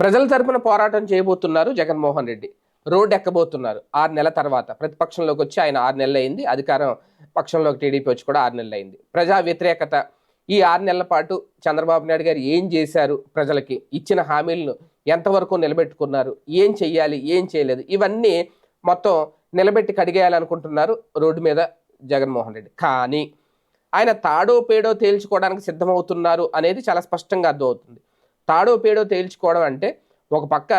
ప్రజల తరపున పోరాటం చేయబోతున్నారు జగన్మోహన్ రెడ్డి. రోడ్డు ఎక్కబోతున్నారు ఆరు నెలల తర్వాత. ప్రతిపక్షంలోకి వచ్చి ఆయన ఆరు నెలలు అయింది. అధికారం పక్షంలోకి టీడీపీ వచ్చి కూడా ఆరు నెలలు అయింది. ప్రజా వ్యతిరేకత ఈ ఆరు నెలల పాటు చంద్రబాబు నాయుడు గారు ఏం చేశారు ప్రజలకి? ఇచ్చిన హామీలను ఎంతవరకు నిలబెట్టుకున్నారు? ఏం చెయ్యాలి? ఏం చేయలేదు? ఇవన్నీ మొత్తం నిలబెట్టి కడిగేయాలనుకుంటున్నారు రోడ్డు మీద జగన్మోహన్ రెడ్డి. కానీ ఆయన తాడో పేడో తేల్చుకోవడానికి సిద్ధమవుతున్నారు అనేది చాలా స్పష్టంగా అర్థమవుతుంది. తాడో పేడో తేల్చుకోవడం అంటే ఒక పక్క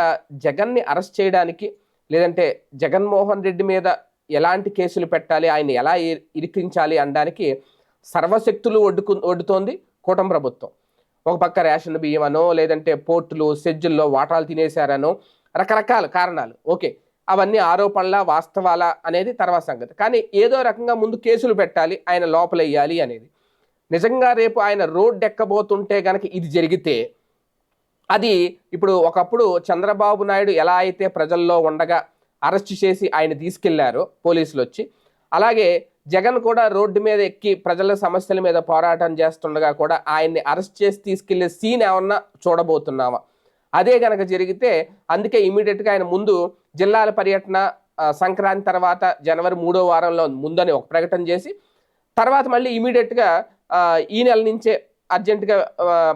జగన్ని అరెస్ట్ చేయడానికి లేదంటే జగన్మోహన్ రెడ్డి మీద ఎలాంటి కేసులు పెట్టాలి ఆయన ఎలా ఇరికించాలి అనడానికి సర్వశక్తులు ఒడ్డుకు ఒడ్డుతోంది కూటమి ప్రభుత్వం. ఒక పక్క రేషన్ బియ్యమనో లేదంటే పోర్టులు సెజ్జుల్లో వాటాలు తినేశారనో రకరకాల కారణాలు. ఓకే అవన్నీ ఆరోపణల వాస్తవాల అనేది తర్వాత సంగతి. కానీ ఏదో రకంగా ముందు కేసులు పెట్టాలి ఆయన లోపలెయ్యాలి అనేది. నిజంగా రేపు ఆయన రోడ్డు ఎక్కబోతుంటే గనక ఇది జరిగితే అది ఇప్పుడు ఒకప్పుడు చంద్రబాబు నాయుడు ఎలా అయితే ప్రజల్లో ఉండగా అరెస్ట్ చేసి ఆయన తీసుకెళ్ళారు పోలీసులు వచ్చి అలాగే జగన్ కూడా రోడ్డు మీద ఎక్కి ప్రజల సమస్యల మీద పోరాటం చేస్తుండగా కూడా ఆయన్ని అరెస్ట్ చేసి తీసుకెళ్ళే సీన్ ఏమన్నా చూడబోతున్నావా? అదే కనుక జరిగితే అందుకే ఇమీడియట్గా ఆయన ముందు జిల్లాల పర్యటన సంక్రాంతి తర్వాత జనవరి మూడో వారంలో ముందని ఒక ప్రకటన చేసి తర్వాత మళ్ళీ ఇమీడియట్గా ఈ నెల నుంచే అర్జెంటుగా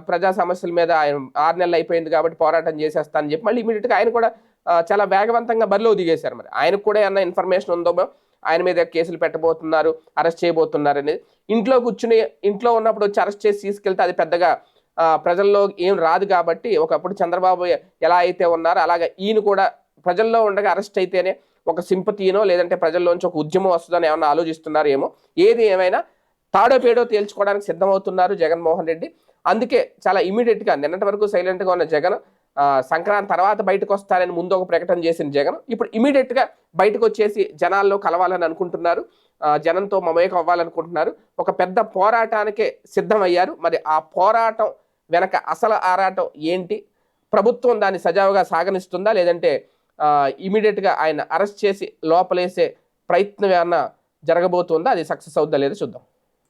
ప్రజా సమస్యల మీద ఆయన ఆరు నెలలు అయిపోయింది కాబట్టి పోరాటం చేసేస్తానని చెప్పి మళ్ళీ ఇమీడియట్గా ఆయన కూడా చాలా వేగవంతంగా బరిలో దిగేశారు మరి. ఆయనకు కూడా ఏమన్నా ఇన్ఫర్మేషన్ ఉందో ఆయన మీద కేసులు పెట్టబోతున్నారు అరెస్ట్ చేయబోతున్నారు అనేది ఇంట్లో కూర్చుని ఇంట్లో ఉన్నప్పుడు వచ్చి అరెస్ట్ చేసి తీసుకెళ్తే అది పెద్దగా ప్రజల్లో ఏం రాదు కాబట్టి ఒకప్పుడు చంద్రబాబు ఎలా అయితే ఉన్నారో అలాగే ఈయన కూడా ప్రజల్లో ఉండగా అరెస్ట్ అయితేనే ఒక సింపతీనో లేదంటే ప్రజల్లోంచి ఒక ఉద్యమం వస్తుందని ఏమన్నా ఆలోచిస్తున్నారు ఏమో ఏది ఏమైనా తాడో పేడో తేల్చుకోవడానికి సిద్ధమవుతున్నారు జగన్మోహన్ రెడ్డి. అందుకే చాలా ఇమీడియట్గా నిన్నటి వరకు సైలెంట్గా ఉన్న జగన్ సంక్రాంతి తర్వాత బయటకు వస్తారని ముందు ఒక ప్రకటన చేసిన జగన్ ఇప్పుడు ఇమీడియట్గా బయటకు వచ్చేసి జనాల్లో కలవాలని అనుకుంటున్నారు. జనంతో మమేకం అవ్వాలనుకుంటున్నారు. ఒక పెద్ద పోరాటానికే సిద్ధమయ్యారు. మరి ఆ పోరాటం వెనక అసలు ఆరాటం ఏంటి? ప్రభుత్వం దాన్ని సజావుగా సాగనిస్తుందా? లేదంటే ఇమీడియట్గా ఆయన అరెస్ట్ చేసి లోపలేసే ప్రయత్నం ఏమన్నా జరగబోతుందా? అది సక్సెస్ అవుద్దా లేదో చూద్దాం.